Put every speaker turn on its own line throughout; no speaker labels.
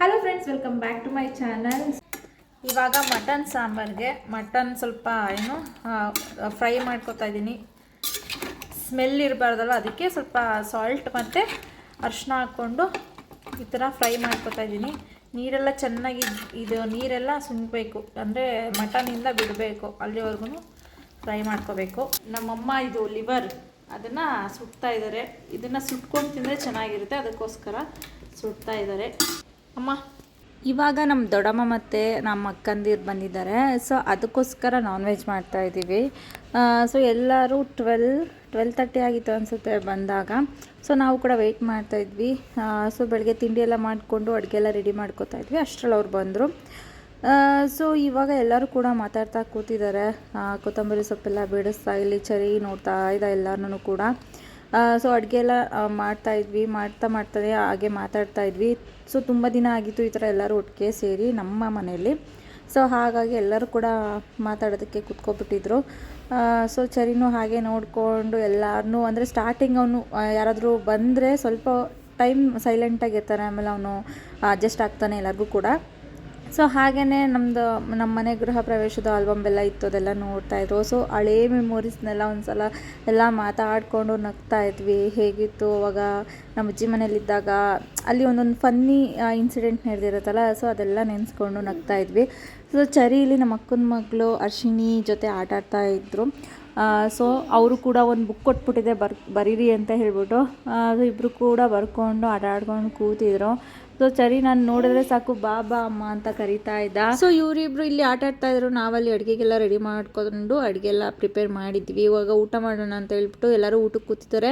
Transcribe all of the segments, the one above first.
Hello friends welcome back to my channel ಇವಾಗ mutton ಸಾಂಬಾರಿಗೆ mutton ಸ್ವಲ್ಪ, ಏನು ಫ್ರೈ ಮಾಡ್ಕೊತಾ ಇದ್ದೀನಿ ಸ್ಮೆಲ್ ಇರಬಾರ್ದಲ್ಲ ಅದಕ್ಕೆ ಸ್ವಲ್ಪ ಸಾಲ್ಟ್ ಮತ್ತು ಅರಿಶಿನ ಹಾಕ್ಕೊಂಡು ಈ ಥರ ಫ್ರೈ ಮಾಡ್ಕೊತಾ ಇದ್ದೀನಿ ನೀರೆಲ್ಲ ಚೆನ್ನಾಗಿ, ಇದು ನೀರೆಲ್ಲ ಸುಣ್ಬೇಕು ಅಂದರೆ ಮಟನಿಂದ ಬಿಡಬೇಕು ಅಲ್ಲಿವರೆಗೂ ಫ್ರೈ ಮಾಡ್ಕೋಬೇಕು. ನಮ್ಮಮ್ಮ ಇದು ಲಿವರ್ ಅದನ್ನು ಸುಡ್ತಾ ಇದ್ದಾರೆ ಇದನ್ನು ಸುಟ್ಕೊಂಡು ತಿಂದರೆ ಚೆನ್ನಾಗಿರುತ್ತೆ, ಅದಕ್ಕೋಸ್ಕರ ಸುಡ್ತಾ ಇದ್ದಾರೆ ಅಮ್ಮ.
ಇವಾಗ ನಮ್ಮ ದೊಡ್ಡಮ್ಮ ಮತ್ತು ನಮ್ಮ ಅಕ್ಕಂದಿರು ಬಂದಿದ್ದಾರೆ. ಸೊ ಅದಕ್ಕೋಸ್ಕರ ನಾನ್ ವೆಜ್ ಮಾಡ್ತಾ ಇದ್ದೀವಿ ಸೊ ಎಲ್ಲರೂ ಟ್ವೆಲ್ ಟ್ವೆಲ್ ತರ್ಟಿ ಆಗಿತ್ತು ಅನಿಸುತ್ತೆ ಬಂದಾಗ. ಸೊ ನಾವು ಕೂಡ ವೆಯ್ಟ್ ಮಾಡ್ತಾ ಇದ್ವಿ. ಸೊ ಬೆಳಗ್ಗೆ ತಿಂಡಿ ಎಲ್ಲ ಮಾಡಿಕೊಂಡು ಅಡುಗೆ ಎಲ್ಲ ರೆಡಿ ಮಾಡ್ಕೋತಾ ಇದ್ವಿ. ಅಷ್ಟರಲ್ಲಿ ಅವ್ರು ಬಂದರು. ಸೊ ಇವಾಗ ಎಲ್ಲರೂ ಕೂಡ ಮಾತಾಡ್ತಾ ಕೂತಿದ್ದಾರೆ. ಕೊತ್ತಂಬರಿ ಸೊಪ್ಪೆಲ್ಲ ಬಿಡಿಸ್ತಾ, ಇಲ್ಲಿ ಚರಿ ನೋಡ್ತಾ ಇದ್ದ ಎಲ್ಲರೂ ಕೂಡ. ಸೊ ಅಡುಗೆ ಎಲ್ಲ ಮಾಡ್ತಾಯಿದ್ವಿ ಮಾಡ್ತಾ ಮಾಡ್ತಾನೆ ಹಾಗೆ ಮಾತಾಡ್ತಾ ಇದ್ವಿ. ಸೊ ತುಂಬ ದಿನ ಆಗಿತ್ತು ಈ ಥರ ಎಲ್ಲರೂ ಒಟ್ಟಿಗೆ ಸೇರಿ ನಮ್ಮ ಮನೆಯಲ್ಲಿ. ಸೊ ಹಾಗಾಗಿ ಎಲ್ಲರೂ ಕೂಡ ಮಾತಾಡೋದಕ್ಕೆ ಕುತ್ಕೊಬಿಟ್ಟಿದ್ರು. ಸೊ ಚರಿನೂ ಹಾಗೆ ನೋಡಿಕೊಂಡು ಎಲ್ಲರನ್ನೂ ಅಂದರೆ ಸ್ಟಾರ್ಟಿಂಗ್ ಅವನು ಯಾರಾದರೂ ಬಂದರೆ ಸ್ವಲ್ಪ ಟೈಮ್ ಸೈಲೆಂಟಾಗಿರ್ತಾನೆ ಆಮೇಲೆ ಅವನು ಅಡ್ಜಸ್ಟ್ ಆಗ್ತಾನೆ ಎಲ್ಲರಿಗೂ ಕೂಡ. ಸೊ ಹಾಗೆಯೇ ನಮ್ಮದು ನಮ್ಮ ಮನೆ ಗೃಹ ಪ್ರವೇಶದ ಆಲ್ಬಮ್ ಎಲ್ಲ ಇತ್ತು ಅದೆಲ್ಲ ನೋಡ್ತಾ ಇದ್ರು. ಸೊ ಹಳೇ ಮೆಮೊರೀಸ್ನೆಲ್ಲ ಒಂದ್ಸಲ ಎಲ್ಲ ಮಾತಾಡಿಕೊಂಡು ನಗ್ತಾ ಇದ್ವಿ. ಹೇಗಿತ್ತು ಅವಾಗ ನಮ್ಮ ಅಜ್ಜಿ ಮನೇಲಿದ್ದಾಗ ಅಲ್ಲಿ ಒಂದೊಂದು ಫನ್ನಿ ಇನ್ಸಿಡೆಂಟ್ ನಡೆದಿರುತ್ತಲ್ಲ ಸೊ ಅದೆಲ್ಲ ನೆನೆಸ್ಕೊಂಡು ನಗ್ತಾ ಇದ್ವಿ. ಸೊ ಚರಿಲಿ ನಮ್ಮ ಅಕ್ಕನ ಮಗಳು ಅರ್ಶಿನಿ ಜೊತೆ ಆಟ ಆಡ್ತಾ ಇದ್ರು. ಸೊ ಅವರು ಕೂಡ ಒಂದು ಬುಕ್ ಕೊಟ್ಬಿಟ್ಟಿದೆ, ಬರ್, ಬರೀರಿ ಅಂತ ಹೇಳ್ಬಿಟ್ಟು. ಅದು ಇಬ್ಬರು ಕೂಡ ಬರ್ಕೊಂಡು ಆಟ ಆಡ್ಕೊಂಡು ಕೂತಿದ್ರು. ಸೊ ಚರಿ ನಾನು ನೋಡಿದ್ರೆ ಸಾಕು, ಬಾ ಬಾ, ಅಮ್ಮ ಅಂತ ಕರಿತಾ ಇದ್ದ. ಸೊ ಇವರಿಬ್ರು ಇಲ್ಲಿ ಆಟ ಆಡ್ತಾ ಇದ್ರು. ನಾವಲ್ಲಿ ಅಡುಗೆಗೆಲ್ಲ ರೆಡಿ ಮಾಡ್ಕೊಂಡು ಅಡುಗೆ ಎಲ್ಲ ಪ್ರಿಪೇರ್ ಮಾಡಿದ್ವಿ. ಇವಾಗ ಊಟ ಮಾಡೋಣ ಅಂತ ಹೇಳ್ಬಿಟ್ಟು ಎಲ್ಲರೂ ಊಟಕ್ಕೆ ಕೂತಿದ್ದಾರೆ.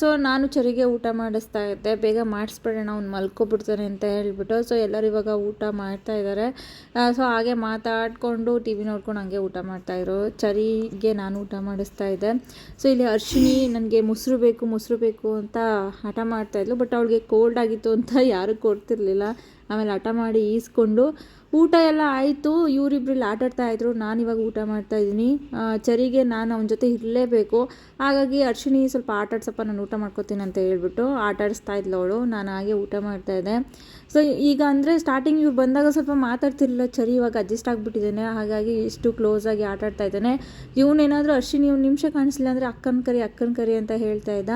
ಸೊ ನಾನು ಚರಿಗೆ ಊಟ ಮಾಡಿಸ್ತಾ ಇದ್ದೆ. ಬೇಗ ಮಾಡಿಸ್ಬಿಡೋಣ, ಅವ್ನು ಮಲ್ಕೊಬಿಡ್ತಾನೆ ಅಂತ ಹೇಳ್ಬಿಟ್ಟು. ಸೊ ಎಲ್ಲರೂ ಇವಾಗ ಊಟ ಮಾಡ್ತಾ ಇದ್ದಾರೆ. ಸೊ ಹಾಗೆ ಮಾತಾಡಿಕೊಂಡು ಟಿ ವಿ ನೋಡ್ಕೊಂಡು ಹಂಗೆ ಊಟ ಮಾಡ್ತಾಯಿದ್ರು ಚರಿಗೆ ನಾನು ಊಟ ಮಾಡಿಸ್ತಾ ಇದ್ದೆ. ಸೊ ಇಲ್ಲಿ ಅರ್ಶಿನಿ ನನಗೆ ಮೊಸರು ಬೇಕು ಮೊಸರು ಬೇಕು ಅಂತ ಹಠ ಮಾಡ್ತಾಯಿದ್ಲು ಬಟ್ ಅವಳಿಗೆ ಕೋಲ್ಡ್ ಆಗಿತ್ತು ಅಂತ ಯಾರೂ ಕೊಡ್ತಿರ್ಲಿಲ್ಲ. ಆಮೇಲೆ ಹಠ ಮಾಡಿ ಈಸ್ಕೊಂಡು ಊಟ ಎಲ್ಲ ಆಯಿತು. ಇವರಿಬ್ರಲ್ಲಿ ಆಟ ಆಡ್ತಾ ಇದ್ರು. ನಾನು ಇವಾಗ ಊಟ ಮಾಡ್ತಾ ಇದ್ದೀನಿ. ಚರಿಗೆ ನಾನು ಅವನ ಜೊತೆ ಇರಲೇಬೇಕು. ಹಾಗಾಗಿ ಅರ್ಶಿಣಿ ಸ್ವಲ್ಪ ಆಟ ಆಡ್ಸಪ್ಪ ನಾನು ಊಟ ಮಾಡ್ಕೊತೀನಿ ಅಂತ ಹೇಳ್ಬಿಟ್ಟು ಆಟಾಡಿಸ್ತಾ ಇದ್ಲು ಅವಳು. ನಾನು ಹಾಗೆ ಊಟ ಮಾಡ್ತಾ ಇದ್ದೆ. ಸೊ ಈಗ ಅಂದರೆ ಸ್ಟಾರ್ಟಿಂಗ್ ಇವ್ರು ಬಂದಾಗ ಸ್ವಲ್ಪ ಮಾತಾಡ್ತಿರಲಿಲ್ಲ. ಚರಿ ಇವಾಗ ಅಡ್ಜಸ್ಟ್ ಆಗಿಬಿಟ್ಟಿದ್ದಾನೆ. ಹಾಗಾಗಿ ಇಷ್ಟು ಕ್ಲೋಸಾಗಿ ಆಟಾಡ್ತಾ ಇದ್ದಾನೆ. ಇವನೇನಾದರೂ ಅರ್ಶಿಣಿ ಒಂದು ನಿಮಿಷ ಕಾಣಿಸಿಲ್ಲ ಅಂದರೆ ಅಕ್ಕನ ಕರಿ ಅಕ್ಕನ ಕರಿ ಅಂತ ಹೇಳ್ತಾ ಇದ್ದ.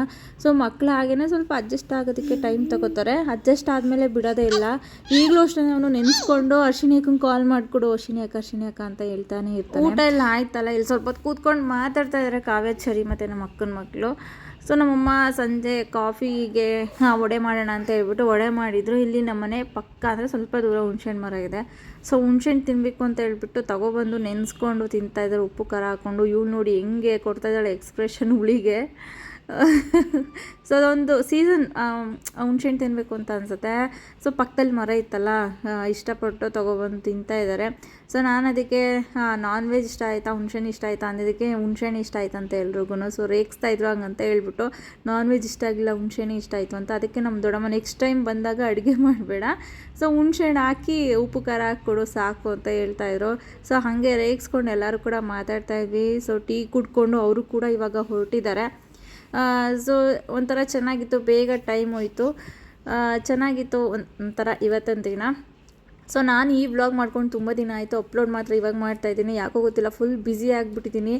ಸೊ ಮಕ್ಕಳು ಹಾಗೇನೆ ಸ್ವಲ್ಪ ಅಡ್ಜಸ್ಟ್ ಆಗೋದಕ್ಕೆ ಟೈಮ್ ತಗೋತಾರೆ. ಅಡ್ಜಸ್ಟ್ ಆದಮೇಲೆ ಬಿಡೋದೇ ಇಲ್ಲ. ಈಗಲೂ ಅಷ್ಟೇ ಅವನು ನೆನೆಸ್ಕೊಂಡು ಅರ್ಶಿನಿ ಅಕ್ಕಂಗೆ ಕಾಲ್ ಮಾಡಿಕೊಡು ಅರ್ಶಿನಿ ಅಕ್ಕ ಅಂತ ಹೇಳ್ತಾನೆ ಇರ್ತಾನೆ. ಊಟ ಎಲ್ಲ ಆಯ್ತಲ್ಲ, ಇಲ್ಲಿ ಸ್ವಲ್ಪ ಹೊತ್ತು ಕೂತ್ಕೊಂಡು ಮಾತಾಡ್ತಾ ಇದ್ದಾರೆ ಕಾವ್ಯ, ಚರಿ ಮತ್ತು ನಮ್ಮ ಅಕ್ಕನ ಮಕ್ಕಳು ಸೊ ನಮ್ಮಮ್ಮ ಸಂಜೆ ಕಾಫಿಗೆ ಹಾಂ, ವಡೆ ಮಾಡೋಣ ಅಂತ ಹೇಳ್ಬಿಟ್ಟು ವಡೆ ಮಾಡಿದರು. ಇಲ್ಲಿ ನಮ್ಮನೆ ಪಕ್ಕ ಅಂದರೆ ಸ್ವಲ್ಪ ದೂರ ಹುಣ್ಸೆಹಣ್ಣು ಮರ ಇದೆ. ಸೊ ಹುಣ್ಸೆಹಣ್ಣು ತಿನ್ನಬೇಕು ಅಂತ ಹೇಳ್ಬಿಟ್ಟು ತಗೊಬಂದು ನೆನೆಸ್ಕೊಂಡು ತಿಂತಾಯಿದ್ದಾರೆ ಉಪ್ಪು ಖಾರ ಹಾಕ್ಕೊಂಡು ಇವಳು ನೋಡಿ ಹೆಂಗೆ ಕೊಡ್ತಾ ಇದ್ದಾಳೆ ಎಕ್ಸ್ಪ್ರೆಷನ್ ಹುಳಿಗೆ ಸೊ ಅದೊಂದು ಸೀಸನ್ ಹುಣ್ಸೆಹಣ್ಣು ತಿನ್ನಬೇಕು ಅಂತ ಅನಿಸುತ್ತೆ. ಸೊ ಪಕ್ಕದಲ್ಲಿ ಮರ ಇತ್ತಲ್ಲ ಇಷ್ಟಪಟ್ಟು ತೊಗೊಬಂದು ತಿಂತಾ ಇದ್ದಾರೆ ಸೊ ನಾನು ಅದಕ್ಕೆ ನಾನ್ ವೆಜ್ ಇಷ್ಟ ಆಯಿತಾ ಹುಣ್ಸೆಹಣ್ಣು ಇಷ್ಟ ಆಯಿತಾ ಅಂದಿದ್ದಕ್ಕೆ ಹುಣ್ಸೆಹಣ್ಣು ಇಷ್ಟ ಆಯ್ತು ಅಂತ ಎಲ್ರಿಗೂ ಸೊ ರೇಗಿಸ್ತಾ ಇದ್ರು ಹಂಗಂತ ಹೇಳ್ಬಿಟ್ಟು ನಾನ್ ವೆಜ್ ಇಷ್ಟ ಆಗಿಲ್ಲ ಹುಣ್ಸೆಹಣ್ಣು ಇಷ್ಟ ಆಯಿತು ಅಂತ ಅದಕ್ಕೆ ನಮ್ಮ ದೊಡ್ಡಮ್ಮ ನೆಕ್ಸ್ಟ್ ಟೈಮ್ ಬಂದಾಗ ಅಡುಗೆ ಮಾಡಬೇಡ. ಸೊ ಹುಣ್ಸೆಹಣ್ಣು ಹಾಕಿ ಉಪ್ಪು, ಖಾರ ಹಾಕ್ಕೊಡು ಸಾಕು ಅಂತ ಹೇಳ್ತಾಯಿದ್ರು ಸೊ ಹಾಗೆ ರೇಗಿಸ್ಕೊಂಡು ಎಲ್ಲರೂ ಕೂಡ ಮಾತಾಡ್ತಾ ಇದ್ವಿ. ಸೊ ಟೀ ಕುಡ್ಕೊಂಡು ಅವರು ಕೂಡ ಇವಾಗ ಹೊರಟಿದ್ದಾರೆ. ಸೊ ಒಂಥರ ಚೆನ್ನಾಗಿತ್ತು, ಬೇಗ ಟೈಮ್ ಹೋಯಿತು. ಚೆನ್ನಾಗಿತ್ತು ಒಂಥರ ಇವತ್ತಿನ ದಿನ. ಸೊ ನಾನು ಈ ವ್ಲಾಗ್ ಮಾಡ್ಕೊಂಡು ತುಂಬ ದಿನ ಆಯಿತು. ಅಪ್ಲೋಡ್ ಮಾತ್ರ ಇವಾಗ ಮಾಡ್ತಾ ಇದ್ದೀನಿ. ಯಾಕೋ ಗೊತ್ತಿಲ್ಲ ಫುಲ್ ಬ್ಯುಸಿ ಆಗಿಬಿಟ್ಟಿದ್ದೀನಿ.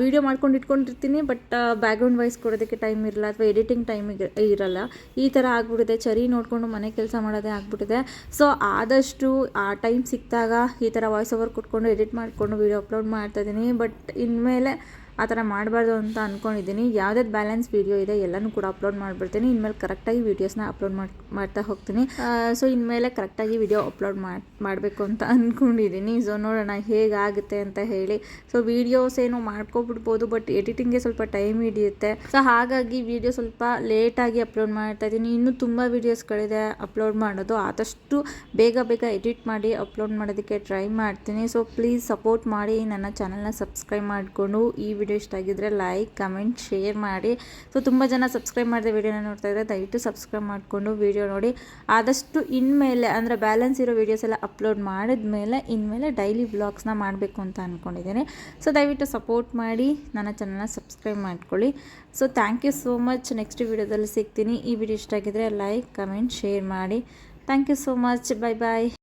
ವೀಡಿಯೋ ಮಾಡ್ಕೊಂಡು ಇಟ್ಕೊಂಡಿರ್ತೀನಿ ಬಟ್ ಬ್ಯಾಕ್ಗ್ರೌಂಡ್ ವಾಯ್ಸ್ ಕೊಡೋದಕ್ಕೆ ಟೈಮ್ ಇರಲ್ಲ, ಅಥವಾ ಎಡಿಟಿಂಗ್ ಟೈಮ್ ಇರಲ್ಲ. ಈ ಥರ ಆಗ್ಬಿಟ್ಟಿದೆ. ಚರಿ ನೋಡಿಕೊಂಡು ಮನೆ ಕೆಲಸ ಮಾಡೋದೇ ಆಗ್ಬಿಟ್ಟಿದೆ. ಸೊ ಆದಷ್ಟು, ಆ ಟೈಮ್ ಸಿಕ್ಕಿದಾಗ ಈ ಥರ ವಾಯ್ಸ್ ಓವರ್ ಕೊಟ್ಕೊಂಡು ಎಡಿಟ್ ಮಾಡಿಕೊಂಡು ವೀಡಿಯೋ ಅಪ್ಲೋಡ್ ಮಾಡ್ತಾ ಇದ್ದೀನಿ. ಬಟ್ ಇನ್ಮೇಲೆ ಆ ಥರ ಮಾಡಬಾರ್ದು ಅಂತ ಅಂದ್ಕೊಂಡಿದ್ದೀನಿ ಯಾವ್ದಾದ್ರು ಬ್ಯಾಲೆನ್ಸ್ ವೀಡಿಯೋ ಇದೆ, ಎಲ್ಲನೂ ಕೂಡ ಅಪ್ಲೋಡ್ ಮಾಡಿಬಿಡ್ತೀನಿ. ಇನ್ಮೇಲೆ ಕರೆಕ್ಟಾಗಿ ವೀಡಿಯೋಸ್ನ ಅಪ್ಲೋಡ್ ಮಾಡಿ, ಮಾಡ್ತಾ ಹೋಗ್ತೀನಿ. ಸೊ ಇನ್ಮೇಲೆ ಕರೆಕ್ಟಾಗಿ ವಿಡಿಯೋ ಅಪ್ಲೋಡ್ ಮಾಡಿ ಮಾಡಬೇಕು ಅಂತ ಅಂದ್ಕೊಂಡಿದ್ದೀನಿ ಸೊ ನೋಡೋಣ ಹೇಗಾಗುತ್ತೆ ಅಂತ ಹೇಳಿ. ಸೊ ವೀಡಿಯೋಸ್ ಏನು ಮಾಡ್ಕೊಬಿಡ್ಬೋದು ಬಟ್ ಎಡಿಟಿಂಗ್ಗೆ ಸ್ವಲ್ಪ ಟೈಮ್ ಹಿಡಿಯುತ್ತೆ. ಸೊ ಹಾಗಾಗಿ ವಿಡಿಯೋ ಸ್ವಲ್ಪ ಲೇಟಾಗಿ ಅಪ್ಲೋಡ್ ಮಾಡ್ತಾ ಇದ್ದೀನಿ. ಇನ್ನೂ ತುಂಬ ವೀಡಿಯೋಸ್ಗಳಿದೆ ಅಪ್ಲೋಡ್ ಮಾಡೋದು. ಆದಷ್ಟು ಬೇಗ ಬೇಗ ಎಡಿಟ್ ಮಾಡಿ ಅಪ್ಲೋಡ್ ಮಾಡೋದಕ್ಕೆ ಟ್ರೈ ಮಾಡ್ತೀನಿ. ಸೊ ಪ್ಲೀಸ್ ಸಪೋರ್ಟ್ ಮಾಡಿ ನನ್ನ ಚಾನಲ್ನ ಸಬ್ಸ್ಕ್ರೈಬ್ ಮಾಡಿಕೊಂಡು ಈ ವಿಡಿಯೋ ಇಷ್ಟ ಆಗಿದ್ದರೆ ಲೈಕ್ ಕಮೆಂಟ್ ಶೇರ್ ಮಾಡಿ. ಸೊ ತುಂಬ ಜನ ಸಬ್ಸ್ಕ್ರೈಬ್ ಮಾಡಿದೆ ವಿಡಿಯೋನ ನೋಡ್ತಾ ಇದ್ದರೆ ದಯವಿಟ್ಟು ಸಬ್ಸ್ಕ್ರೈಬ್ ಮಾಡಿಕೊಂಡು ವಿಡಿಯೋ ನೋಡಿ. ಆದಷ್ಟು ಇನ್ಮೇಲೆ ಅಂದರೆ ಬ್ಯಾಲೆನ್ಸ್ ಇರೋ ವೀಡಿಯೋಸ್ ಎಲ್ಲ ಅಪ್ಲೋಡ್ ಮಾಡಿದ್ಮೇಲೆ ಇನ್ಮೇಲೆ ಡೈಲಿ ವ್ಲಾಗ್ಸ್ನ ಮಾಡಬೇಕು ಅಂತ ಅಂದ್ಕೊಂಡಿದ್ದೀನಿ ಸೊ ದಯವಿಟ್ಟು ಸಪೋರ್ಟ್ ಮಾಡಿ, ನನ್ನ ಚಾನಲ್ನ ಸಬ್ಸ್ಕ್ರೈಬ್ ಮಾಡ್ಕೊಳ್ಳಿ. So thank you so much next ವೀಡಿಯೋದಲ್ಲಿ ಸಿಗ್ತೀನಿ. ಈ ವಿಡಿಯೋ ಇಷ್ಟ ಆಗಿದ್ದರೆ ಲೈಕ್ ಕಮೆಂಟ್ ಶೇರ್ ಮಾಡಿ. Thank you so much bye bye